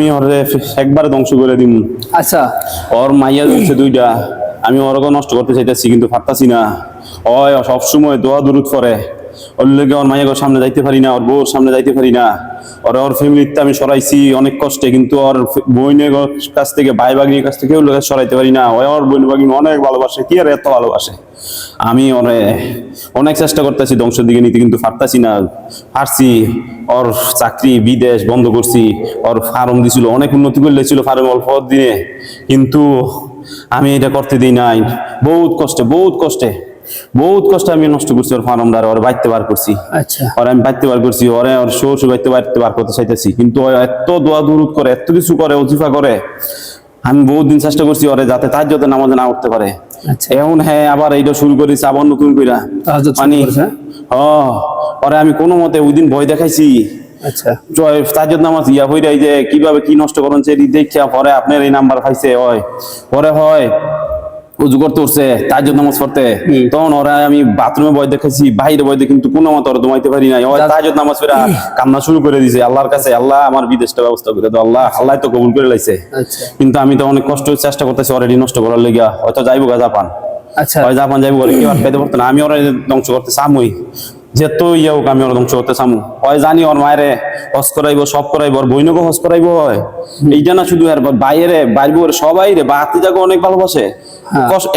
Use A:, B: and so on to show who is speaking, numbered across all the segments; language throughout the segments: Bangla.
A: আমি ওরে একবার ধ্বংস করে দিম।
B: আচ্ছা।
A: ওর মাইয়া দিচ্ছে দুইটা। আমি ওরকে নষ্ট করতে চাইতেছি কিন্তু পারতাছি না। ওই সবসময় দোয়া দূরত করে ওর লেগে ওর মাইয়াকে সামনে যাইতে পারি না, ওর বউর সামনে যাইতে পারি না। ওর ওর ফ্যামিলিতে আমি সরাইছি অনেক কষ্টে, কিন্তু ওর বোনের কাছ থেকে, ভাই বাগিনীর কাছ থেকে ওর সরাইতে পারি না। ওর বোন বাগিনী অনেক ভালোবাসে, কি আর এত ভালোবাসে? আমি ওরে অনেক চেষ্টা করতেছি ধ্বংসের দিকে নিতে, কিন্তু পারতাছি না। পারছি, ওর চাকরি, বিদেশ বন্ধ করছি, ওর ফার্ম দিছিল, অনেক উন্নতি করলে ছিল ফার্ম অল্প দিনে। কিন্তু আমি এটা করতে দিই নাই। বহুত কষ্টে বহুত কষ্টে। বহুত কষ্টে আমি নষ্ট করছি ওর ফার্মটা ওর বাইতে বার করছি।
B: আচ্ছা।
A: ওরে আমি বাইতে বার করছি ওরে ওর শোর শো বাইতে বাইতে বার করতে চাইতেছি। কিন্তু এত দোয়া দূরত করে এত কিছু করে অজিফা করে আমি বহুত দিন চেষ্টা করছি ওরে যাতে তার যাতে নামাজে না উঠতে পারে।
B: আচ্ছা।
A: এখন হ্যাঁ আবার এইটা শুরু করেছে আবার নতুন কইরা। মানে ওরে আমি কোনো মতে ওই দিন ভয় দেখাইছি।
B: আচ্ছা।
A: জয় তাজুদ নামাজ ইয়া হইরা এই যে কীভাবে কি নষ্ট করেন সে দেখিয়া পরে আপনার এই নাম্বার পাইছে হয়। পরে হয়। উজু করতে উঠছে তাজুদ নামাজ পড়তে। তখন ওরা আমি বাথরুমে বই দেখেছি বাইরে বই দেখে কিন্তু কোনো মতে ওরা দমাইতে পারি নাই। ওই
B: যা-
A: তাজুদ নামাজ পড়া কান্না শুরু করে দিছে আল্লাহর কাছে আল্লাহ আমার বিদেশটা ব্যবস্থা করে দাও আল্লাহ আল্লাহ তো কবুল করে লাইছে।
B: আচ্ছা।
A: কিন্তু আমি তো অনেক কষ্ট চেষ্টা করতেছি অলরেডি নষ্ট করার লেগা হয়তো যাইবো গা জাপান।
B: আচ্ছা।
A: ওই জাপান যাইবো বলে কেউ আটকাইতে পারতো না আমি ওরা ধ্বংস করতে চামুই। যেত ইয়ে হোক আমি ওরা ধ্বংস করতে চামু। ওই জানি ওর মায়েরে হস করাইবো সব করাইবো ওর বইনকে হস করাইবো হয়। এইটা না শুধু আর বাইরে বাইরে সবাই রে বাতি যাকে অনেক ভালোবাসে।
B: হ্যাঁ।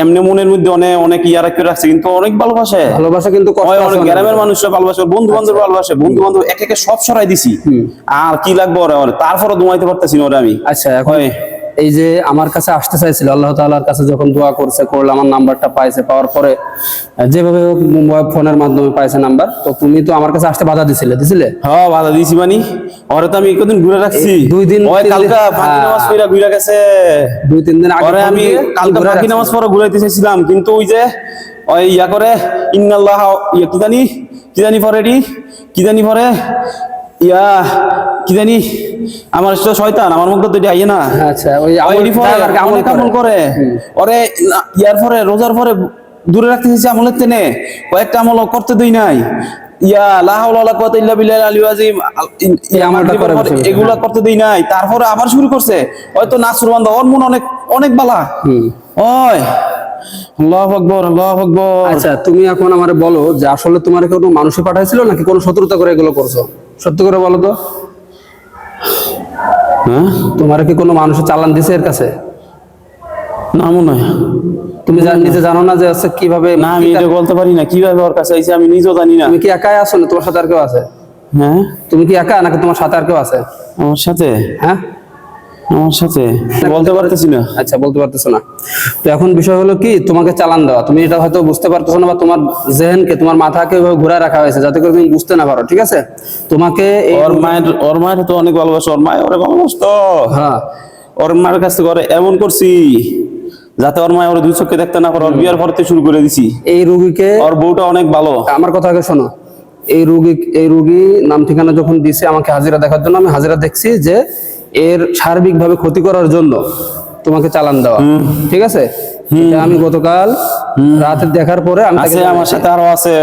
A: এমনি মনের মধ্যে অনেক অনেক রাখছে কিন্তু অনেক ভালোবাসে।
B: ভালোবাসা কিন্তু
A: অনেক। গ্রামের মানুষরা ভালোবাসে বন্ধু বান্ধব ভালোবাসে বন্ধু বান্ধব এক একে সব সরাই দিছি। আর কি লাগবে ওরে তারপরে দমাইতে পারতেছি না ওরে আমি।
B: আচ্ছা এখন এই যে আমার কাছে আসতে চাইছিল আল্লাহ তাআলার কাছে যখন দোয়া করছে করলে আমার নাম্বারটা পাইছে পাওয়ার পরে যেভাবে হোক ফোনের মাধ্যমে পাইছে নাম্বার তো তুমি তো আমার কাছে আসতে বাধা দিছিলে দিছিলে?
A: হ্যাঁ বাধা দিয়েছি মানি। ওরে তো আমি কদিন ঘুরে রাখছি।
B: দুই দিন,
A: ওই কালকা ফাঁকি
B: হ্যাঁ।
A: নামাজ পড়া ঘুরে গেছে।
B: দুই তিন দিন আগে
A: আমি কালকা
B: ঘুরে
A: ফাঁকি নামাজ পড়া ঘুরাইতে চাইছিলাম কিন্তু ওই যে ওই ইয়া করে ইন্নাল্লাহ ইয়া কি জানি কি জানি পরে কি জানি পরে ইয়া কি জানি? আমার তো শয়তান আমার মুখ তো আইয়ে না।
B: আচ্ছা ওই
A: ওই
B: আমল
A: এডি পরে
B: আর কি আমল
A: অনেক আমল করে। ওরে ইয়ার পরে রোজার পরে দূরে রাখতে চাইছে আমলের তেনে কয়েকটা আমল করতে দেই নাই। ইয়া লা হাওলা ওয়ালা কুওয়াতা ইল্লা বিল্লাহিল আযীম।
B: আমলটা করে
A: এগুলা করতে দেই নাই। তারপরে আবার শুরু করছে। হয়তো নাসরুল বান্দা ওর মন অনেক অনেক বালা। ওই। আল্লাহু আকবার আল্লাহু আকবার।
B: আচ্ছা তুমি এখন আমারে বলো যে আসলে তোমার কোনো মানুষে পাঠাইছিল নাকি কোনো শত্রুতা করে এগুলো করছ? সত্য করে বলো তো।
A: হ্যাঁ?
B: তোমার কি কোনো মানুষের চালান দিছে এর কাছে?
A: না মনে হয়।
B: তুমি জান- নিজে জানো না যে হচ্ছে কীভাবে
A: না আমি এটা বলতে পারি না। কীভাবে ওর কাছে আইছে আমি নিজেও জানি না।
B: তুমি কি একাই আছো না তোমার সাথে আর কেউ আছে?
A: হ্যাঁ?
B: তুমি কি একা নাকি তোমার সাথে আর কেউ আছে?
A: আমার সাথে?
B: হ্যাঁ?
A: আমার সাথে? বলতে পারতেছি না।
B: আচ্ছা বলতে পারতেছো না। তো এখন বিষয় হলো কি তোমাকে চালান দেওয়া। তুমি এটা হয়তো বুঝতে পারতেছো না বা তোমার জেহেনকে তোমার মাথাকে ওইভাবে ঘুরে রাখা হয়েছে যাতে করে তুমি বুঝতে না পারো ঠিক আছে? তোমাকে
A: ওর মায়ের ওর মায়ের তো অনেক ভালোবাসে। ওর মায়ের ওরে ভালোবাসতো
B: হ্যাঁ।
A: ওর মায়ের কাছ থেকে এমন করছি যাতে ওর মায়ের ওর দুই চোখে দেখতে না পারে। ওর বিয়ার পরতে শুরু করে দিছি।
B: এই রুগীকে
A: ওর বউটা অনেক ভালো।
B: আমার কথা আগে শোনো। এই রুগী এই রুগী নাম ঠিকানা যখন দিছে আমাকে হাজিরা দেখার জন্য আমি হাজিরা দেখছি যে এর সার্বিকভাবে ক্ষতি করার জন্য তোমাকে চালান দেওয়া। ঠিক আছে? আমি গতকাল রাতে দেখার পরে
A: আছে আমার সাথে আরও আছে।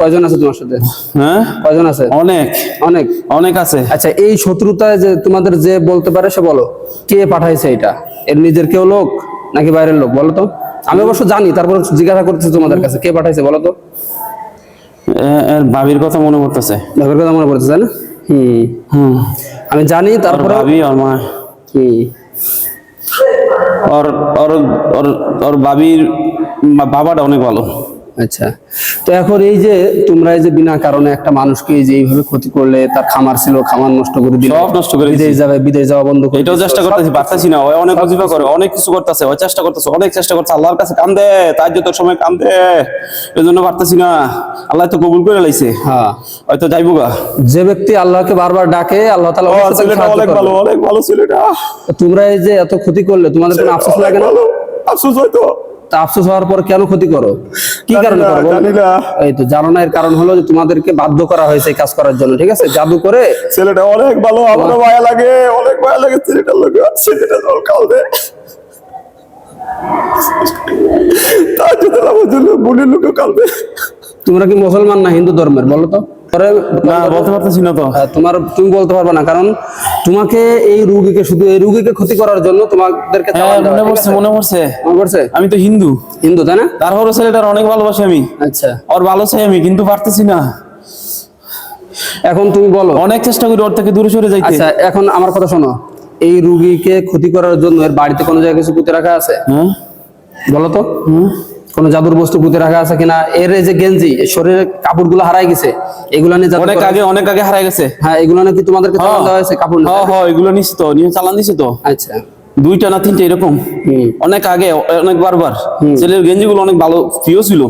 B: কয়জন আছে তোমার সাথে?
A: হ্যাঁ?
B: কয়জন আছে?
A: অনেক।
B: অনেক?
A: অনেক আছে।
B: আচ্ছা এই শত্রুতায় যে তোমাদের যে বলতে পারে সে বলো কে পাঠাইছে এটা? এর নিজের কেউ লোক নাকি বাইরের লোক? বলো তো। আমি অবশ্য জানি তারপর জিজ্ঞাসা করতেছি তোমাদের কাছে কে পাঠাইছে বলো তো?
A: ভাবির কথা মনে পড়তেছে।
B: ভাবির কথা মনে পড়তেছে না? হুম।
A: হুম।
B: আমি জানি তারপর
A: ভাবি আমার মা
B: কি?
A: ওর ওর ওর ভাবির বাবাটা অনেক ভালো।
B: আচ্ছা। তো এখন এই যে তোমরা এই যে বিনা কারণে একটা মানুষকে এই যে এইভাবে ক্ষতি করলে তার খামার ছিল খামার নষ্ট করে দিলে
A: সব নষ্ট করে
B: বিদেশ যাবে বিদেশ যাওয়া বন্ধ করে
A: এটাও চেষ্টা করতেছি পারতেছি না অনেক অজিফা করে অনেক কিছু করতেছে ওই চেষ্টা করতেছে অনেক চেষ্টা করছে আল্লাহর কাছে কান্দে তার যত সময় কান্দে এই জন্য পারতেছি না আল্লাহ তো কবুল করে লাইছে।
B: হ্যাঁ।
A: হয়তো যাইবো গা।
B: যে ব্যক্তি আল্লাহকে বারবার ডাকে আল্লাহ তাআলা
A: ও অনেক ভালো অনেক ভালো ছেলেটা।
B: তো তোমরা এই যে এত ক্ষতি করলে তোমাদের কোনো আফসোস লাগে না।
A: আফসোস হয়তো
B: তা আফসোস হওয়ার পর কেন ক্ষতি করো? কি কারণে করো। এই তো জানো না এর কারণ হলো যে তোমাদেরকে বাধ্য করা হয়েছে কাজ করার জন্য ঠিক আছে? জাদু করে
A: ছেলেটা অনেক ভালো আমারও মায়া লাগে অনেক মায়া লাগে ছেলেটার লোকে ছেলেটা জল কালবে তার জন্য আমার জন্য বোনের লোকেও কালবে
B: তোমরা কি মুসলমান না হিন্দু ধর্মের বলো তো?
A: না বলতে পারতেছি না তো।
B: তোমার তুমি বলতে পারবে না কারণ তোমাকে এই রুগীকে শুধু এই রুগীকে ক্ষতি করার জন্য তোমাদেরকে
A: হ্যাঁ মনে পড়ছে মনে পড়ছে।
B: মনে পড়ছে?
A: আমি তো হিন্দু।
B: হিন্দু তাই না?
A: তারপরও ছেলেটার অনেক ভালোবাসি আমি।
B: আচ্ছা।
A: ওর ভালো চাই আমি কিন্তু পারতেছি না।
B: এখন তুমি বলো।
A: অনেক চেষ্টা করি ওর থেকে দূরে সরে যাইতে।
B: আচ্ছা এখন আমার কথা শোনো। এই রুগীকে ক্ষতি করার জন্য এর বাড়িতে কোনো জায়গায় কিছু পুঁতে রাখা আছে?
A: হ্যাঁ।
B: বলো তো। কোনো জাদুর বস্তু পুঁতে রাখা আছে কিনা এর যে গেঞ্জি শরীরের কাপড়গুলো হারাই গেছে এগুলো নিয়ে
A: অনেক আগে অনেক আগে হারাই গেছে
B: হ্যাঁ এগুলো নাকি তোমাদেরকে চালান
A: হ্যাঁ।
B: দেওয়া হয়েছে কাপড়?
A: হ্যাঁ হ্যাঁ এগুলো নিছি তো নিয়ে চালান দিছি তো
B: আচ্ছা
A: দুইটা না তিনটা এরকম অনেক আগে অনেক বারবার ছেলের গেঞ্জিগুলো অনেক ভালো প্রিয় ছিল।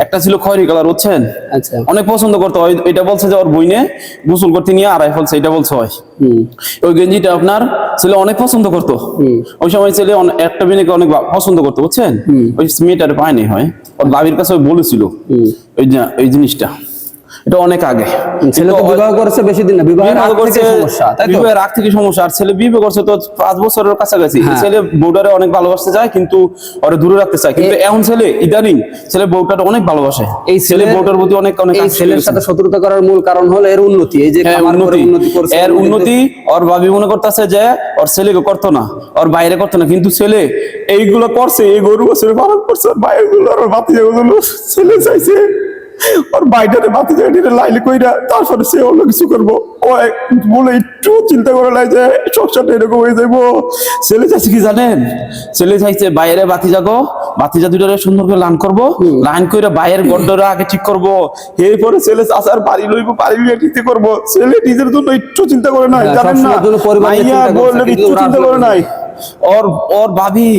A: একটা ছিল খয়রি কালার বুঝছেন?
B: আচ্ছা।
A: অনেক পছন্দ করতো এটা বলছে যে ওর বইনে গোসল করতে নিয়ে আড়াই ফেলছে এটা বলছে হয় ওই গেঞ্জিটা আপনার ছেলে অনেক পছন্দ করতো।
B: হুম।
A: ওই সময় ছেলে একটা মেয়েকে অনেক পছন্দ করতো বুঝছেন? ওই মেয়েটার পায়নি হয়। ওর বাবির কাছে বলেছিল। ওই ওই জিনিসটা। এটা অনেক আগে।
B: ছেলে তো বিবাহ করেছে বেশি দিন না বিবাহের আগ থেকে তাই তো?
A: বিবাহের আগ থেকে সমস্যা। আর ছেলে বিবাহ করছে তো পাঁচ বছরের কাছাকাছি।
B: হ্যাঁ।
A: ছেলে বউটারে অনেক ভালোবাসতে চায় কিন্তু ওরে দূরে রাখতে চায়। কিন্তু এখন ছেলে ইদানিং ছেলে অনেক ভালোবাসে।
B: এই
A: ছেলে বউটার প্রতি অনেক অনেক
B: এই ছেলের সাথে শত্রুতা করার মূল কারণ হলো এর উন্নতি। এই যে
A: হ্যাঁ, উন্নতি।
B: করছে
A: এর
B: উন্নতি
A: ওর ভাবি মনে করতেছে যে ওর ছেলেকে করতো না ওর বাইরে করতো না। কিন্তু ছেলে এইগুলো করছে এই গরু বছর পালন করছে বাইরে গুলো ওর বাতি ছেলে চাইছে ওর বাইরে বাতি জায়গাটা লাইলে কইরা তারপরে সে অন্য কিছু করব। ও বলে একটু চিন্তা করে লাই যে সংসারটা এরকম হয়ে যাব ছেলে চাইছে কি জানেন? ছেলে চাইছে বাইরে বাতি জাগো বাতি যা দুটারে সুন্দর করে লাইন করব লাইন করে বাইরের গড্ডরা আগে ঠিক করব। এরপরে ছেলে চাচার বাড়ি লইবো বাড়ি লইয়া ঠিক করব। ছেলে নিজের জন্য একটু চিন্তা করে নাই জানেন না?
B: পরিবার
A: একটু চিন্তা করে নাই। ওর ওর ভাবি,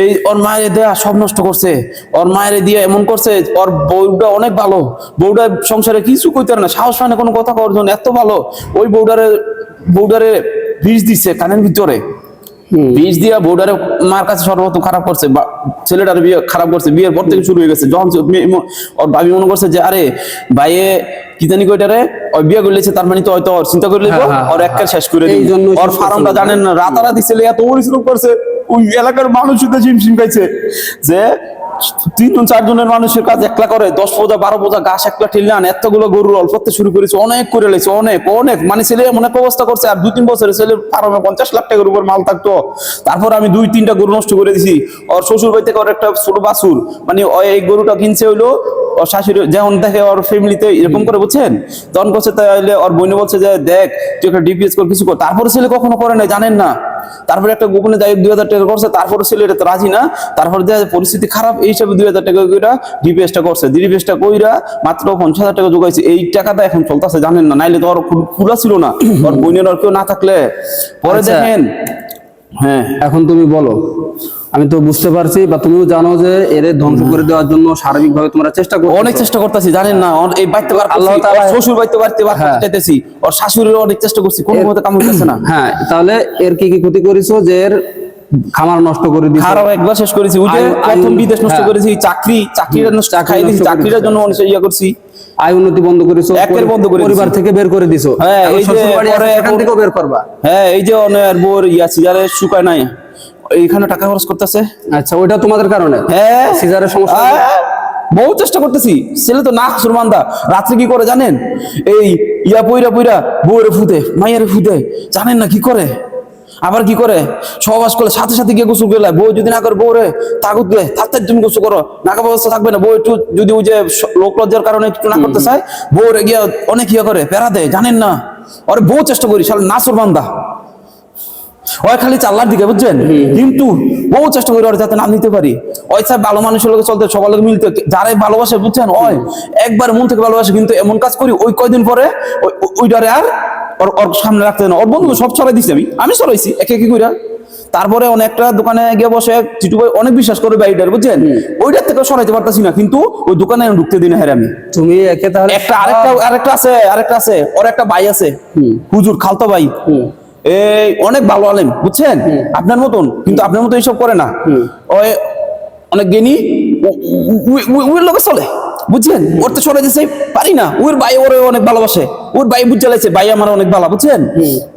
A: এই ওর মায়ের দেয়া সব নষ্ট করছে। ওর মায়ের দিয়ে এমন করছে, ওর বউটা অনেক ভালো। বউটা সংসারে কিছু কইতে না, সাহস হয় না কোনো কথা করার জন্য, এত ভালো। ওই বউডারে বউডারে বিষ দিচ্ছে কানের ভিতরে। বিষ দিয়ে বোর্ডারে মার কাছে সর্বপ্রথম খারাপ করছে বা- ছেলেটার বিয়ে খারাপ করছে বিয়ের পর থেকে শুরু হয়ে গেছে। যখন ওর ভাবি মনে করছে যে আরে ভাইয়ে কি জানি কইটারে ওই বিয়ে করলেছে তার মানে তো হয়তো ওর চিন্তা করে লিখব
B: হ্যাঁ, হ্যাঁ,
A: ওর একটা শেষ করে দিই ওর ফার্মটা জানেন না রাতারাতি ছেলে এত পরিশ্রম করছে। ওই এলাকার মানুষ শুধু ঝিমঝিম খাইছে। যে তিনজন, চারজনের মানুষের কাজ একলা করে, দশ বোঝা বারো বোঝা গাছ একলা ঠেলে আন এতগুলো গরুর অল্প করতে শুরু করেছে, অনেক করে লেছে, অনেক অনেক। মানে ছেলে অনেক অবস্থা করছে, আর দুই তিন বছরে ছেলে ফার্মে পঞ্চাশ লাখ টাকার উপর মাল থাকতো। তারপর আমি দুই, তিনটা গরু নষ্ট করে দিছি। ওর শ্বশুর বাড়ি থেকে ওর একটা ছোট বাসুর মানে এই গরুটা কিনছে হইল ওর শাশুড়ি যেমন দেখে ওর ফ্যামিলিতে এরকম করে বুঝছেন? তখন করছে তাহলে ওর বোনে বলছে যে দেখ তুই একটা ডিপিএস কর কিছু কর। তারপরে ছেলে কখনো করে নাই জানেন না। তারপরে একটা গোপনে যাই দুই হাজার টাকা করছে তারপরে ছেলে এটা তো রাজি না। তারপরে দেখা পরিস্থিতি খারাপ এই হিসাবে দুই হাজার টাকা কইরা ডিপিএসটা করছে। ডিপিএসটা কইরা মাত্র পঞ্চাশ হাজার টাকা যোগাইছে এই টাকাটা এখন চলতেছে জানেন না। নাইলে তো ওর খোলা ছিল না। ওর বোনের আর কেউ না থাকলে। পরে
B: আচ্ছা।
A: দেখেন হ্যাঁ।
B: এখন তুমি বলো। আমি তো বুঝতে পারছি বা তুমিও জানো যে এর ধ্বংস করে দেওয়ার জন্য সার্বিক ভাবে তোমরা চেষ্টা করছ
A: অনেক চেষ্টা করতেছি জানেন না এই বাড়িতে বার
B: আল্লাহ তাআলা-
A: শ্বশুর বাড়িতে বাড়িতে বার
B: হ্যাঁ।
A: ওর শাশুড়ির অনেক চেষ্টা করছি কোনো মতে কাম হইতেছে না।
B: হ্যাঁ তাহলে এর কি কি ক্ষতি করেছ যে এর খামার নষ্ট করে দিছো?
A: খারাপ একবার শেষ করেছি ওই যে প্রথম বিদেশ নষ্ট
B: হ্যাঁ।
A: করেছি চাকরি চাকরিটা নষ্ট খাই দিয়েছি চাকরিটার জন্য অনেক ইয়া করছি।
B: আয় উন্নতি বন্ধ করেছ
A: একের বন্ধ করে
B: পরিবার থেকে বের করে দিছো।
A: হ্যাঁ, এই যে পরে এখন-
B: থেকেও বের করবা।
A: হ্যাঁ এই যে অনেক বোর ইয়া সিজারে শুকায় নাই। এইখানে টাকা খরচ করতেছে।
B: আচ্ছা ওইটা তোমাদের কারণে?
A: হ্যাঁ।
B: সিজারের সমস্যা?
A: বহু চেষ্টা করতেছি। ছেলে তো না সুরমান্দা। রাত্রে কি করে জানেন? এই ইয়া পইরা পইরা বউরে ফুদে মাইয়ারে ফুদে। জানেন না কি করে? আবার কি করে? সহবাস করলে সাথে সাথে গিয়ে গোসল করলে বউ যদি না করে বউরে তাগুত দেয় তার তুমি গোসল করো। নাকা ব্যবস্থা থাকবে না। বউ একটু যদি ওই যে লোক লজ্জার কারণে একটু না করতে চায় বউরে গিয়ে অনেক ইয়া করে প্যারা দেয়। জানেন না? ওরে বহু চেষ্টা করি শালা না সুরমান্দা। ওই খালি চাল্লার দিকে বুঝছেন? কিন্তু বহু চেষ্টা করি ওর যাতে না নিতে পারি। ওই সাহেব ভালো মানুষের লোকে চলতে সবার লোকে মিলতে যারাই ভালোবাসে বুঝছেন? ওই একবার মন থেকে ভালোবাসে কিন্তু এমন কাজ করি ওই কয়দিন পরে ওই- ওইটারে আর ওর ওর সামনে রাখতে না। ওর বন্ধু সব ছড়াই দিছি আমি। আমি ছড়াইছি একে একে কইরা। তারপরে অনেকটা দোকানে গিয়ে বসে চিটু ভাই অনেক বিশ্বাস করে বাইটার বুঝছেন? ওইটার থেকে সরাইতে পারতাছি না কিন্তু ওই দোকানে ঢুকতে দিন হ্যাঁ আমি।
B: তুমি একে তাহলে
A: একটা আরেকটা আরেকটা আছে আরেকটা আছে ওর একটা ভাই আছে। হুজুর খালতো ভাই। এই অনেক ভালো আলেম বুঝছেন? আপনার মতন কিন্তু আপনার মতো এইসব করে না। ওই অনেক জ্ঞানী ওর লোকে চলে বুঝছেন? ওর তো সরে দিছে পারি না। ওর ভাই ওরে অনেক ভালোবাসে ওর ভাই লাগছে ভাই আমার অনেক ভালো বুঝছেন?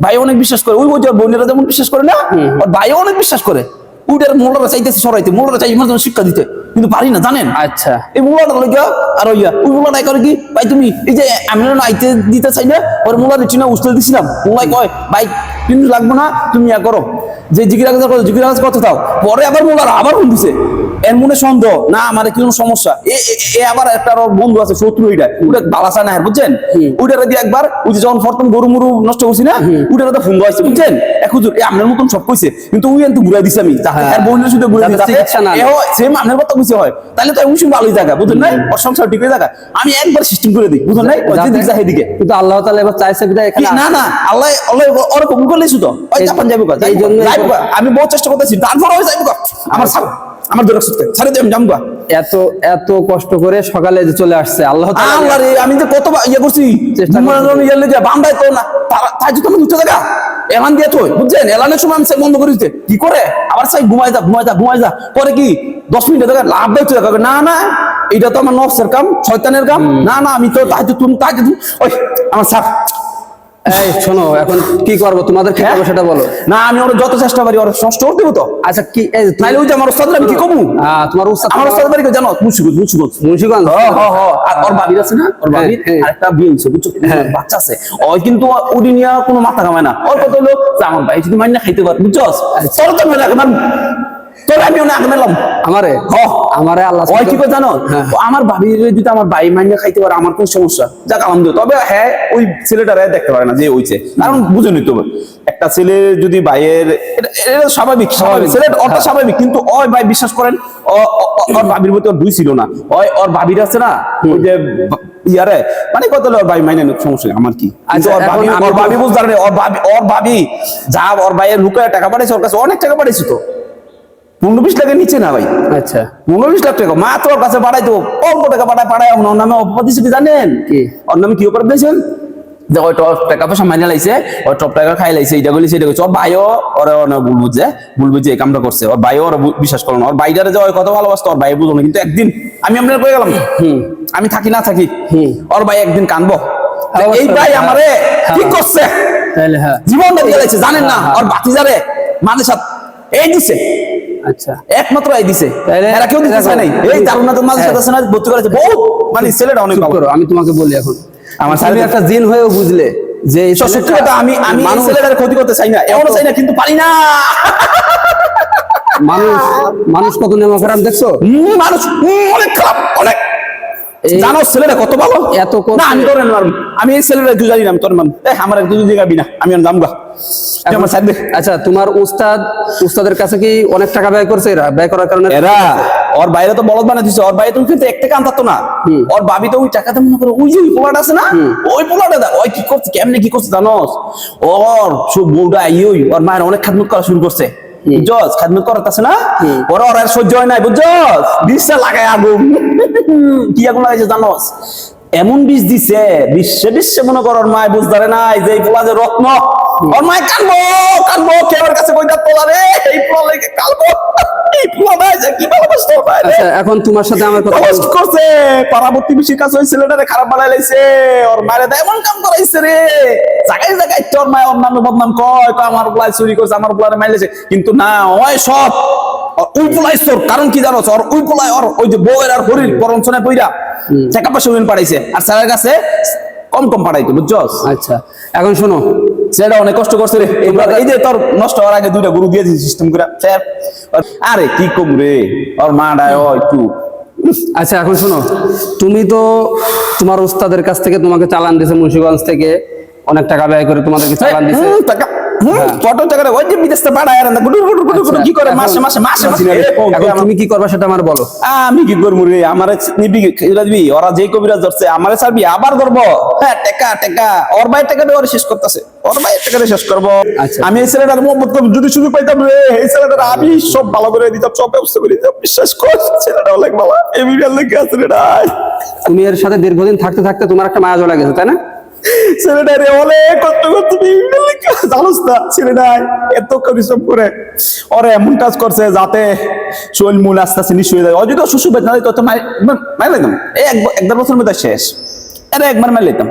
A: ভাই অনেক বিশ্বাস করে ওই যে বোনেরা যেমন বিশ্বাস করে না ওর ভাইও অনেক বিশ্বাস করে। ওইটার মোলাটা চাইতেছে সরাইতে মোলাটা চাই মানে শিক্ষা দিতে কিন্তু পারি না জানেন?
B: আচ্ছা।
A: এই মোলাটা লইয়া আর ওইয়া ওই মোলাটা করে কি ভাই তুমি এই যে আমি না আইতে দিতে চাই না ওর মোলা দিচ্ছি না উঠতে দিছিলাম। মোলাই কয় ভাই কিন্তু লাগবো না তুমি ইয়া করো। যে জিগিরা কাজ করো জিগিরা কাজ কত দাও। পরে আবার মোলার আবার দিছে এর মনে সন্দেহ না আমার কি কোনো সমস্যা? এ আবার একটা বন্ধু আছে শত্রু ওইটা। ওটা বালাসা না বুঝছেন? ওইটারে দিয়ে একবার ওই যে যখন প্রথম গরু মরু নষ্ট করছি না ওইটারে তো ফোন দিয়েছে বুঝছেন? এক হুজুর এ আপনার মতন সব কইছে কিন্তু ওই কিন্তু ঘুরাই দিছে আমি।
B: হ্যাঁ।
A: আর বোনের সাথে ঘুরাই
B: যাতে
A: দিছে।
B: না। নেয়।
A: সেম আপনার কথা বুঝতে হয়। তাহলে তো অবশ্যই ভালোই জায়গা বুঝলেন নাই? ওর সংসার ঠিক হয়ে জায়গা। আমি একবার সিস্টেম করে দিই বুঝলেন নাই? ওই যেদিক যায় এদিকে
B: কিন্তু আল্লাহ তাআলা এবার চাইছে বিধায় এখানে
A: না না আল্লাহ আল্লাহ ওর কবুল করলে শুধু। ওই জাপান যাইবো গা,
B: এই
A: যাইবো আমি বহু চেষ্টা করতেছি। তারপর ওই যাইবো। আমার ছাড় আমার দূরে আমি
B: এত এত কষ্ট করে সকালে যে চলে আসছে আল্লাহ
A: আল্লাহ রে আমি তো কত ইয়ে করছি। ইয়ে বান্দায় তো না। তাই আমি দুটো জায়গা এলান দিয়ে তো বুঝছেন? এলানের সময় আমি সেই বন্ধ করে দিতে। কি করে? আবার সাই ঘুমাই যা ঘুমাই যা ঘুমাই যা। পরে কি? দশ মিনিট দেখা লাভ দেখতে দেখা না না এটা তো আমার নফসের কাম শয়তানের কাম। না না আমি তো তাই তুমি তাই ওই আমার সাপ
B: এই শোনো এখন কি করব? তোমাদের কি করব সেটা বলো।
A: না আমি ওর যত চেষ্টা পারি ওর নষ্ট করতে দেবো তো।
B: আচ্ছা কি
A: নাইলে ওই যে আমার আমি কি কমু
B: তোমার উস্তাদ
A: আমার ওস্তাদ বাড়ি জানো মুন্সিগঞ্জ মুন্সিগঞ্জ।
B: মুন্সিগঞ্জ।
A: হ, হ, হ। আর ওর বাবির আছে না? ওর
B: হ্যাঁ,
A: বাবির
B: হ্যাঁ।
A: আরেকটা বিয়ে হয়েছে বুঝছ?
B: হ্যাঁ।
A: বাচ্চা আছে। ওই কিন্তু উড়ি নিয়ে কোনো মাথা কামায় না। ওর কথা হলো যে আমার ভাই যদি মাইনা খাইতে পারে বুঝছস
B: আচ্ছা।
A: তোর তো মেলা কেমন তোর আমি অনেক মেলাম।
B: আমারে? আমারে আল্লাহ
A: ওই কি জানো। আমার ভাবির যদি আমার ভাই মাইনা খাইতে পারে আমার কোনো সমস্যা? যাক আলহামদুলিল্লাহ। তবে হ্যাঁ ওই ছেলেটারে দেখতে পারে না যে হইছে। কারণ বুঝে নিতে হবে। একটা ছেলে যদি ভাইয়ের এটা- এটা স্বাভাবিক স্বাভাবিক। ছেলে ওটা। স্বাভাবিক কিন্তু ওই ভাই বিশ্বাস করেন ওর ভাবির ওর দুই ছিল না। ওই ওর ভাবির আছে না ওই যে ইয়ারে মানে কত ওর ভাই মাইনে সমস্যা আমার কি?
B: আচ্ছা,
A: ওর ভাবি ওর ভাবি বুঝতে ওর ভাবি ওর ভাবি যা ওর ভাইয়ের লুকায় টাকা পাঠাইছে ওর কাছে অনেক টাকা পাঠাইছে তো। পনেরো বিশ লাখের নিচে না ভাই?
B: আচ্ছা।
A: পনেরো বিশ লাখ টাকা। মা তোর কাছে পাঠাই তো অল্প টাকা পাঠায় পাঠায় ওর নামে অপবাদ দিছে কি জানেন?
B: কি?
A: ওর নামে কি অপরাধ দিয়েছেন যে ওই টপ টাকা পয়সা মাইনে লাইছে ওই টপ টাকা খাই লাইছে এটা বলি সেটা করছে ওর ভাইও ওরা ওরা ভুল বুঝছে ভুল বুঝে এই কামটা করছে। ওর ভাইও ওরা বিশ্বাস করল না। ওর ভাইটারে যে ওই কত ভালোবাসতো ওর ভাই বুঝলো না। কিন্তু একদিন আমি আপনার কয়ে গেলাম আমি থাকি না থাকি ওর ভাই একদিন কানবো। এই ভাই
B: হ্যাঁ।
A: আমারে ঠিক
B: হ্যাঁ।
A: করছে।
B: হ্যাঁ।
A: জীবনটা দিয়ে লাইছে জানেন না? ওর বাতিজারে মানে সাথে এই দিছে।
B: আচ্ছা।
A: একমাত্র এই দিছে। এরা কেউ দিতে চায় নাই। এই মাঝে
B: হ্যাঁ।
A: সাথে ভর্তি করেছে বহুত মানে ছেলেটা অনেক ভালো।
B: আমি তোমাকে বলি এখন।
A: আমার
B: একটা জিন হয়েও বুঝলে যে এই
A: সত্যি কথা আমি আমি ছেলেটার ক্ষতি করতে চাই না। এমন চাই না কিন্তু পারি না।
B: মানুষ মানুষ কত নেমা খারাপ দেখছ?
A: মানুষ অনেক খারাপ অনেক। জানো ছেলেটা কত ভালো?
B: এত
A: না আমি তোর আমি এই ছেলেটা তুই জানি না আমি তোর মান আমার তুই যদি গাবি না আমি আর আমার সাইড
B: আচ্ছা তোমার উস্তাদ উস্তাদের কাছে কি অনেক টাকা ব্যয় করছে এরা? ব্যয় করার কারণে?
A: এরা ওর বাইরে তো বলদ বানা দিছে ওর বাইরে তো কিন্তু এক টাকা আনতাতো না। ওর ভাবি তো ওই টাকাতে মনে করো ওই যে পোলাটা আছে না ওই পোলাটা দা ওই কি করছে কেমনে কি করছে জানোস? ওর সব বউটা আই ওই ওর মায়ের অনেক খাদমত করা শুরু করছে। বুঝছস? খাদমত আছে না? ওর ওর সহ্য হয় নাই বুঝছ বিষটা লাগায় আগুন। কি আগুন লাগাইছে জানোস? এমন বিষ দিছে বিশ্বে বিশ্বে মনে কর মায় বুঝতে নাই যে এই পোলা যে রত্ন। ওর মায় কানবো কানবো কাছে কইতা পোলা রে? এই পোলা লেগে কানবো এই পোলা নাই যে কি ভালোবাসতো।
B: আচ্ছা এখন তোমার সাথে আমার কথা
A: কষ্ট করছে পারাবর্তী বেশি কাছে ওই ছেলেটারে খারাপ বানাই লাইছে ওর মায়ের দা এমন কাম করাইছে রে। জায়গায় জায়গায় তোর মায় নামে বদনাম কয় কয় আমার পোলায় চুরি করছে আমার পোলারে মাইলেছে কিন্তু না ওই সব উই কারণ কি জানো ওর উই পোলাই ওর ওই যে বউয়ের আর হরির পরঞ্চনে পইরা টাকা পয়সা উইন পাঠাইছে। আর স্যারের কাছে কম কম পাঠাইতো বুঝছস?
B: আচ্ছা এখন শোনো
A: ছেলেটা অনেক কষ্ট করছে রে। এই যে তোর নষ্ট হওয়ার আগে দুইটা গরু দিয়ে দিয়েছি সিস্টেম করে। স্যার আরে কি কম রে? ওর মা ডায় একটু।
B: আচ্ছা এখন শোনো তুমি তো তোমার উস্তাদের কাছ থেকে তোমাকে চালান দিয়েছে মুন্সিগঞ্জ থেকে অনেক টাকা ব্যয় করে তোমাদেরকে চালান
A: হুম, টাকা কত টাকা ওই যে বিদেশ থেকে পাঠায় আর গুডুর গুডুর গুডুর গুডুর কি করে? মাসে মাসে মাসে মাসে।
B: এখন তুমি কি করবা সেটা আমার বলো।
A: আমি কি করব রে? আমার নিবি এগুলা দিবি? ওরা যে কবিরাজ ধরছে আমারে ছাড়বি? আবার ধরবো? হ্যাঁ টেকা টেকা। ওর ভাই ওর শেষ করতেছে। ওর ভাই টাকাটা শেষ করব।
B: আচ্ছা।
A: আমি এই ছেলেটার যদি শুধু পাইতাম রে। এই ছেলেটার আমি সব ভালো করে দিতাম সব ব্যবস্থা করে দিতাম। বিশ্বাস কর ছেলেটা অনেক ভালো। এই বিড়াল লেগে আছে রে
B: তুমি এর সাথে দীর্ঘদিন থাকতে থাকতে তোমার একটা মায়া জ্বলা গেছে তাই না?
A: ছেলেটারে অনেক কষ্ট করতে জানোস না? ছেলেটাই এত পরিশ্রম করে। ওরে, এমন কাজ করছে যাতে শৈল মূল আস্তে আস্তে হয়ে যায়। যদি শ্বশুর বেতন দিত মাই লাইতাম এই এক এক দেড় বছর মধ্যে শেষ। আরে একবার মাই লাইতাম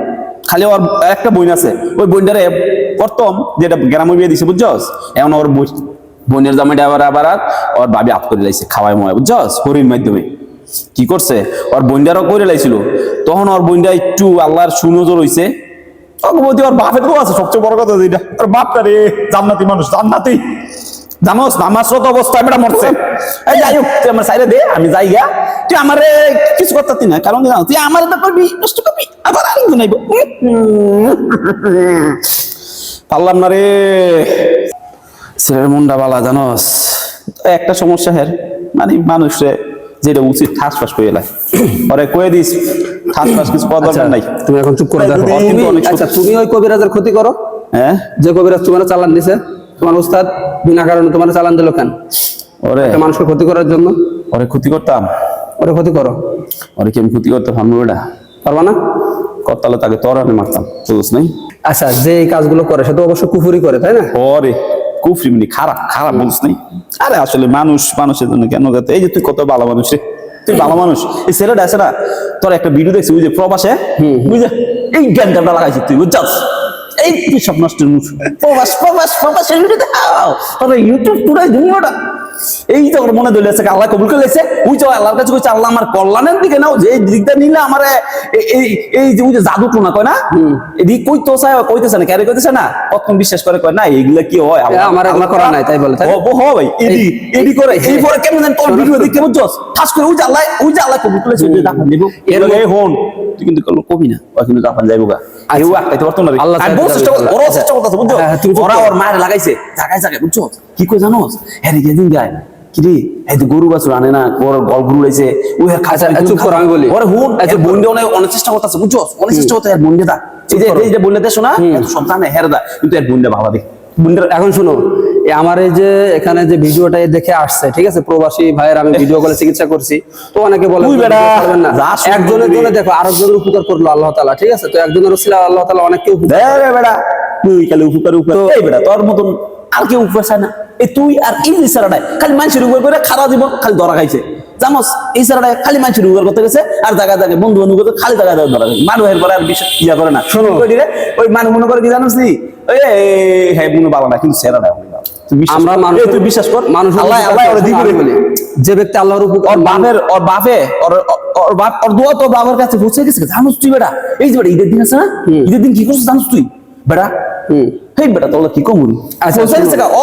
A: খালি ওর একটা বইন আছে। ওই বইনটারে প্রথম যেটা গ্রামে বিয়ে দিছে, বুঝছস? এখন ওর বোনের জামাইটা আবার আবার ওর ভাবি হাত করে লাইছে খাওয়াই ময় বুঝছস? হরির মাধ্যমে। কি করছে? ওর বোনটারও করে লাইছিল। তখন ওর বোনটা একটু আল্লাহর সুনজর হইছে। অগবতী ওর বাপের তো আছে, সবচেয়ে বড় কথা যেটা। ওর বাপটা রে, জান্নাতি মানুষ, জান্নাতি। জানোস, নামাজরত অবস্থায় বেটা মরছে। এই যাই হোক, তুই আমার সাইডে দে, আমি যাই গা তুই আমারে কিছু করতে না, কারণ জানো, তুই আমার তো করবি, নষ্ট করবি, আবার আর গুনাইব পারলাম না রে। ছেলের মনটা বালা, জানোস। একটা সমস্যা হের মানে মানুষে যেটা উচিত ঠাস ফাস করে এলাই ওরে কয়ে দিস ঠাস ফাস কিছু করার দরকার নাই।
B: তুমি এখন চুপ করে দেখো। আচ্ছা তুমি ওই কবিরাজের ক্ষতি করো।
A: হ্যাঁ?
B: যে কবিরাজ তোমার চালান দিছে তোমার উস্তাদ বিনা কারণে তোমার চালান দিল কেন?
A: ওরে।
B: একটা মানুষকে ক্ষতি করার জন্য।
A: ওরে ক্ষতি করতাম।
B: ওরে ক্ষতি করো।
A: ওরে কি আমি ক্ষতি করতে পারব ওটা
B: পারবা না?
A: করতালে তাকে তোর আমি মারতাম বুঝছ নাই?
B: আচ্ছা যে এই কাজগুলো করে সে তো অবশ্য কুফুরি করে তাই না?
A: ওরে। কুফরি মানে খারাপ খারাপ মানুষ নাই। আরে আসলে মানুষ মানুষের জন্য কেন যাতে এই যে তুই কত ভালো মানুষ রে। তুই ভালো মানুষ। এই ছেলেটা আছে না তোর একটা ভিডিও দেখছি ওই যে প্রবাসে? বুঝে এই জ্ঞানটা লাগাইছিস তুই বুঝছাস? এই তুই সব নষ্ট মুখ। প্রবাস প্রবাস প্রবাসের ভিডিও দেখাও। তোর ইউটিউব পুরো দুনিয়াটা এই তো ওর মনে আছে আল্লাহ কবুল করে লেছে ওই তো আল্লাহর কাছে কইছে আল্লাহ আমার কল্যাণের দিকে নাও। যে দিকটা নিলে আমার এই এই- যে ওই যে জাদু টুনা কয় না? এদিক কই তো চাই কইতেছে না ক্যারে কইতেছে না কতক্ষণ বিশ্বাস করে কয় না এইগুলা কি হয়?
B: আমার এগুলা করা নাই, তাই বলে, তাই?
A: ও হ ভাই এডি এডি করে এই পরে কেমন জানি তোর ভিডিও দেখে বুঝছস? ঠাস করে ওই যে আল্লাহ ওই যে আল্লাহ কবুল ওই যে দাফন এর এই হন। তুই কিন্তু কোনো কবি না। ওই কিন্তু দাফন যাইবো গা। কেউ আটকাইতে পারতো না
B: আল্লাহ
A: আমি
B: চাইতে
A: বহু চেষ্টা
B: যাবে,
A: করছি, চেষ্টা করতেছে বুঝছ?
B: হ্যাঁ, হ্যাঁ,
A: ওরা ওর মায়ের লাগাইছে। জায়গায় জায়গায় বুঝছ? কি কই জানোস হ্যাঁ রে যেদিন গায় কি রে? এই তো গরু বাছুর আনে না ওর গল গরু লাইছে ওই হ্যাঁ খাইছে
B: আচ্ছা, চুপ করো, আমি বলি।
A: ওরে হুন
B: আচ্ছা,
A: এর বন্ডে অনেক অনেক চেষ্টা করতেছে বুঝছ? অনেক চেষ্টা করতে এর বন্ডে দা এই যে এই যে বন্ডে দেশো না এত সন্তানে হেরে দা। কিন্তু এর বন্ডে ভালো দেখ
B: এখন শুনো আমার এই যে এখানে যে ভিডিওটা দেখে আসছে ঠিক আছে? প্রবাসী ভাইয়ের আমি ভিডিও কলে চিকিৎসা করছি। তো অনেকে বলে একজনের জন্য দেখো আরেকজনের উপকার করল আল্লাহ তালা ঠিক আছে? তো একজনের ছিল আল্লাহ তালা অনেককে
A: রে তুই খালি উপকার উপকার। বেটা তোর মতন আর কেউ উপকার চায় না। এই তুই আর এই ইসারাটাই খালি মানুষের উপর করে খারাপ জীবন খালি ধরা খাইছে। জানোস এই সারাটাই খালি মানুষের উপকার করতে গেছে আর জায়গা জায়গায় বন্ধু বান্ধব করতে খালি জায়গা ধরা খাইছে মানুষের পরে আর বিশ্বাস ইয়া করে না।
B: শোনো।
A: ওই মানুষ মনে করে কি জানোস নি? ওই হ্যাঁ মনে ভালো না কিন্তু সেরাটা
B: আমরা মানুষ
A: তুই বিশ্বাস কর।
B: মানুষ
A: আল্লাহ আল্লাহ ওরে দিবে বলে
B: যে ব্যক্তি আল্লাহর উপকার
A: ওর বাপের ওর বাপে ওর ওর- ওর বাপ ওর দোয়া তো বাবার কাছে পৌঁছে গেছে। জানোস তুই বেটা? এই যে বেটা ঈদের দিন আছে না? ঈদের দিন কি করছিস জানোস তুই? বেটা
B: হুম।
A: হেই বেটা তোলা কি কমুন?
B: আচ্ছা,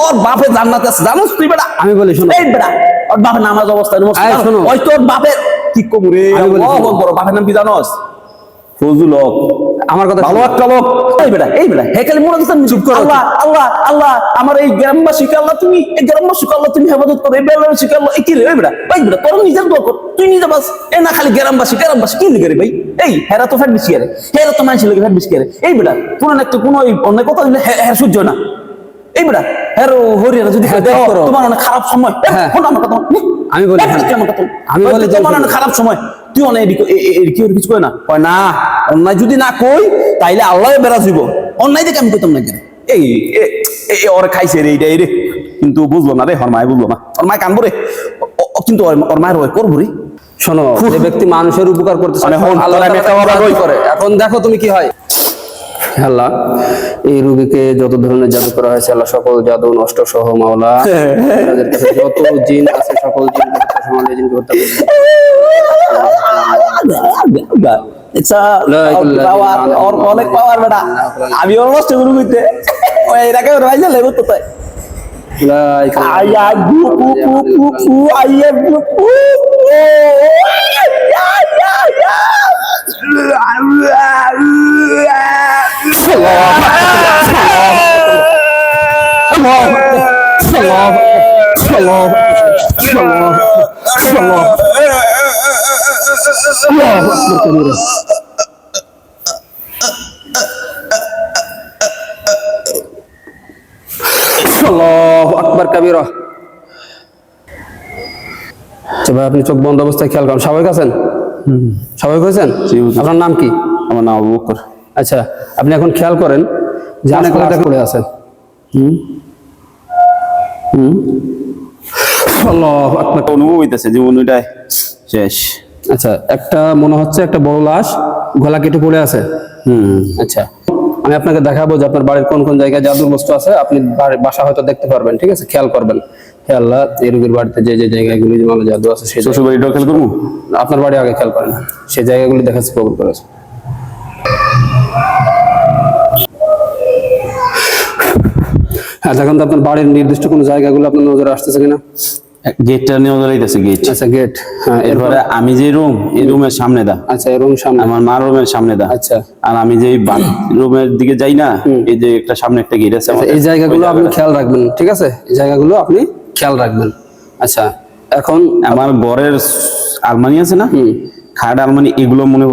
A: ওর বাপে জান্নাতে আছে জানোস তুই বেটা?
B: আমি বলি, শোনো।
A: এই বেটা ওর বাপে নামাজ অবস্থায়
B: শোনো।
A: ওই তোর বাপে কি কমুরে। বড় বাপের নাম কি জানোস? ফজুল হক।
B: আমার কথা
A: ভালো। একটা লোক। এই বেটা এই বেটা হে খালি দিচ্ছেন চুপ করো। আল্লাহ আল্লাহ আল্লাহ আমার এই গ্রামবাসীকে আল্লাহ তুমি এই গ্রামবাসীকে আল্লাহ তুমি হেফাজত করো এই বেলাবাসীকে আল্লাহ কি রে বেটা? ভাই বেটা তোর নিজের দোয়া কর তুই নিজে বাস। এ না খালি গ্রামবাসী গ্রামবাসী কি লিখে রে ভাই? এই হেরা তো ফ্যাট বেশি আরে হেরা তো মানুষ লাগে ফ্যাট বেশি আরে এই বেটা কোন না একটা কোনো অন্য কথা দিলে হ্যাঁ সহ্য না। এই বেটা হ্যাঁ হরিয়ানা যদি। তোমার অনেক খারাপ সময়।
B: হ্যাঁ।
A: আমার কথা।
B: আমি বলি, হ্যাঁ। আমি বলি,
A: তোমার অনেক খারাপ সময়। তুই এ- কি ওর কিছু কয় না? কয় না অন্যায় যদি না কই তাইলে আল্লাহ বেড়া দিব। অন্যায় দেখে আমি কইতাম না কেন এই এ খাইছে রে এইটা এই রে। কিন্তু বুঝলো না রে ওর মায় বুঝলো না। ওর মায় কানবো রে। কিন্তু ওর- ওর মায়ের ওই করব রে।
B: শোনো যে ব্যক্তি মানুষের উপকার করতে
A: মানে।
B: করে। এখন দেখো তুমি কি হয়। আল্লাহ এই রোগীকে যত ধরনের জাদু করা হয়েছে আল্লাহ সকল জাদু নষ্ট সহ মাওলা। তাদের যত জিন আছে সকল জিন
A: ওর অনেক পাওয়ার বেটা আমি ওর নষ্ট করে কইতে ওই এটাকে ওর ভাই লেগে তো তাই আয়া গু গু
B: আল্লাহু আকবার কাবীরা আচ্ছা ভাই আপনি চোখ বন্ধ অবস্থায় খেয়াল করেন। স্বাভাবিক আছেন? স্বাভাবিক হয়েছেন? আপনার নাম কি?
A: আমার নাম আবু বকর।
B: আচ্ছা আপনি এখন খেয়াল করেন যে অনেক দেখা পড়ে আছেন হুম? হুম? আল্লাহু
A: অনুভব হইতেছে জীবন ওইটাই শেষ।
B: আচ্ছা একটা মনে হচ্ছে একটা বড় লাশ গলা কেটে পড়ে আছে।
A: হুম।
B: আচ্ছা আমি আপনাকে দেখাবো যে আপনার বাড়ির কোন কোন জায়গায় জাদুর বস্তু আছে। আপনি বাসা হয়তো দেখতে পারবেন ঠিক আছে? খেয়াল করবেন। হে আল্লাহ এই রোগীর বাড়িতে যে যে জায়গাগুলি মানে জাদু আছে সেই
A: শ্বশুর বাড়িটাও খেয়াল করব?
B: আপনার বাড়ি আগে খেয়াল করেন। সেই জায়গাগুলি দেখাচ্ছে কবুল করেছে হ্যাঁ দেখুন তো আপনার বাড়ির নির্দিষ্ট কোনো জায়গাগুলো আপনার নজরে আসতেছে কিনা?
A: গেটটা নিয়ে দাঁড়াইতেছে গেট।
B: আচ্ছা গেট। হ্যাঁ এরপরে?
A: আমি যে রুম এই রুমের সামনে দা।
B: আচ্ছা এরকম সামনে।
A: আমার মার রুমের সামনে দা।
B: আচ্ছা।
A: আর আমি যে রুমের দিকে যাই না এই যে একটা সামনে একটা গেট আছে
B: আচ্ছা, এই জায়গাগুলো আপনি খেয়াল রাখবেন ঠিক আছে? এই জায়গাগুলো আপনি খেয়াল রাখবেন। আচ্ছা এখন
A: আমার ঘরের আলমারি আছে না? খাট আলমারি এগুলো মনে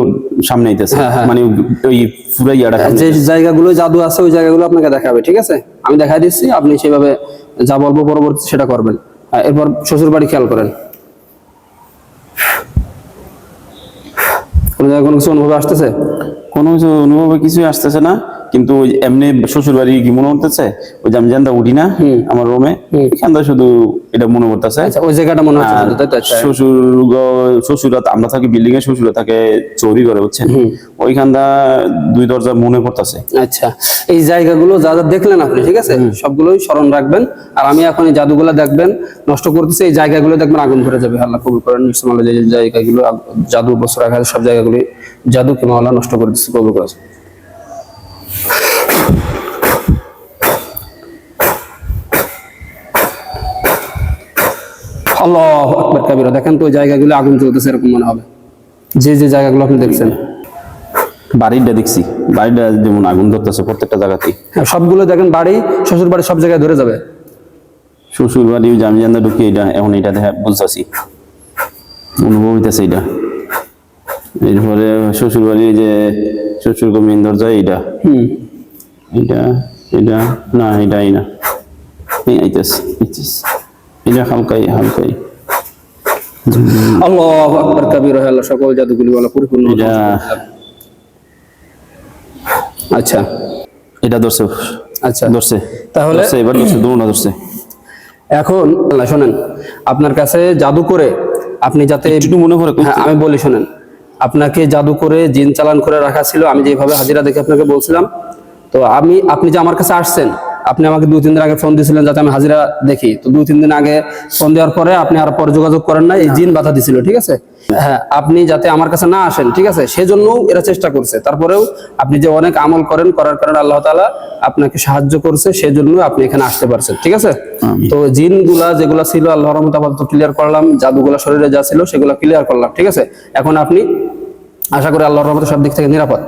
A: সামনে আইতেছে।
B: হ্যাঁ,
A: মানে ওই পুরো ইয়াটা
B: যে জায়গাগুলো জাদু আছে ওই জায়গাগুলো আপনাকে দেখাবে ঠিক আছে? আমি দেখাই দিচ্ছি আপনি সেভাবে যা বলব পরবর্তী সেটা করবেন। হ্যাঁ, এরপর শ্বশুর বাড়ি খেয়াল করেন। কোনো জায়গায় কোনো কিছু অনুভব আসতেছে?
A: কোনো কিছু, অনুভবে কিছুই আসতেছে না। কিন্তু এমনি শ্বশুর বাড়ি কি মনে হতেছে? ওই যে আমি জানতা উঠি না আমার রুমে এখানটা শুধু এটা মনে করতেছে
B: আচ্ছা ওই জায়গাটা মনে হচ্ছে তো? আচ্ছা।
A: শ্বশুর শ্বশুরা আমরা থাকি বিল্ডিং এ শ্বশুরা থাকে চৌরি করে ওইখানটা দুই দরজা মনে পড়তেছে।
B: আচ্ছা এই জায়গাগুলো যা যা দেখলেন আপনি ঠিক আছে? সবগুলোই স্মরণ রাখবেন। আর আমি এখন এই জাদুগুলো দেখবেন নষ্ট করতেছি এই জায়গাগুলো দেখবেন আগুন ধরে যাবে। আল্লাহ কবুল করেন নিশ্চয় জায়গাগুলো জাদু বছর রাখা সব জায়গাগুলি জাদু কিংবা আল্লাহ নষ্ট করে দিচ্ছে কবুল করেছে। আল্লাহ আকবার কাবিরা। দেখেন তো ওই জায়গাগুলো আগুন চলতেছে এরকম মনে হবে। যে যে জায়গাগুলো আপনি দেখছেন।
A: বাড়িটা দেখছি। বাড়িটা যেমন আগুন ধরতেছে প্রত্যেকটা জায়গাতেই।
B: হ্যাঁ, সবগুলো দেখেন বাড়ি শ্বশুর বাড়ি সব জায়গায় ধরে যাবে।
A: শ্বশুর বাড়ি যে জানতে ঢুকি এটা এখন এটা দেখা বুঝতেছি। অনুভব হইতেছে এটা। এরপরে শ্বশুর বাড়ি যে শ্বশুর মেন দরজা এইটা
B: হুম।
A: এটা এটা না এটাই না এই আইতেছে আইতেছে। এটা হালকাই হালকাই
B: আল্লাহ আকবার কাবির হে আল্লাহ সকল জাদুগুলি বলা পরিপূর্ণ
A: এটা
B: আচ্ছা।
A: এটা ধরছে।
B: আচ্ছা।
A: ধরছে।
B: তাহলে
A: এবার ধরছে দুটা ধরছে
B: এখন আল্লাহ শোনেন আপনার কাছে জাদু করে আপনি যাতে
A: একটু মনে করে
B: হ্যাঁ আমি বলি শোনেন। আপনাকে জাদু করে জিন চালান করে রাখা ছিল আমি যেভাবে হাজিরা দেখে আপনাকে বলছিলাম। তো আমি আপনি যে আমার কাছে আসছেন আপনি আমাকে দু তিন দিন আগে ফোন দিয়েছিলেন যাতে আমি হাজিরা দেখি। তো দু তিন দিন আগে ফোন দেওয়ার পরে আপনি আর পর যোগাযোগ করেন না এই জিন বাধা দিছিল ঠিক আছে? হ্যাঁ আপনি যাতে আমার কাছে না আসেন ঠিক আছে? সেজন্য এরা চেষ্টা করছে। তারপরেও আপনি যে অনেক আমল করেন করার কারণে আল্লাহ তালা আপনাকে সাহায্য করছে সেজন্য আপনি এখানে আসতে পারছেন ঠিক আছে? তো জিনগুলা যেগুলা ছিল আল্লাহ রহমত আপাতত ক্লিয়ার করলাম জাদুগুলা শরীরে যা ছিল সেগুলো ক্লিয়ার করলাম ঠিক আছে? এখন আপনি আশা করি আল্লাহর রহমতে সব দিক থেকে নিরাপদ।